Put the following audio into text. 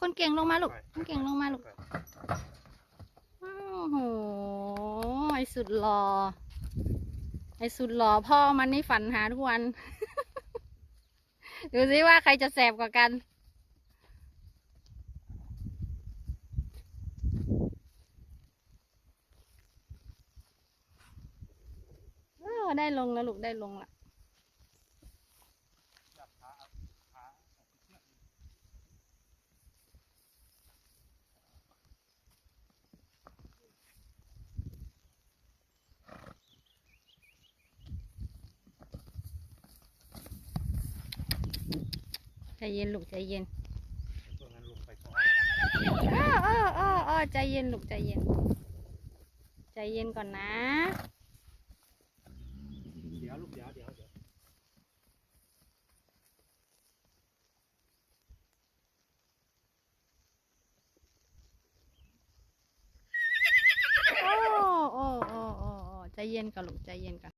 คนเก่งลงมาลูก คนเก่งลงมาลูก โอ้โห ไอสุดหล่อ ไอสุดหล่อพ่อมันนี่ฝันหาทุกวัน ดูสิว่าใครจะแสบกว่ากันเออได้ลงแล้วลูกได้ลงละ เย็นลูกใจเย็นตรงนั้นลงไปก่อนอ้ออ้ออ้ออ้อใจเย็นลูกใจเย็น ใจเย็นก่อนนะ เดี๋ยวลูกเดี๋ยวเดี๋ยวเดี๋ยวโอ้โอ้โอ้โอ้โอ้ใจเย็นก่อนลูกใจเย็นก่อน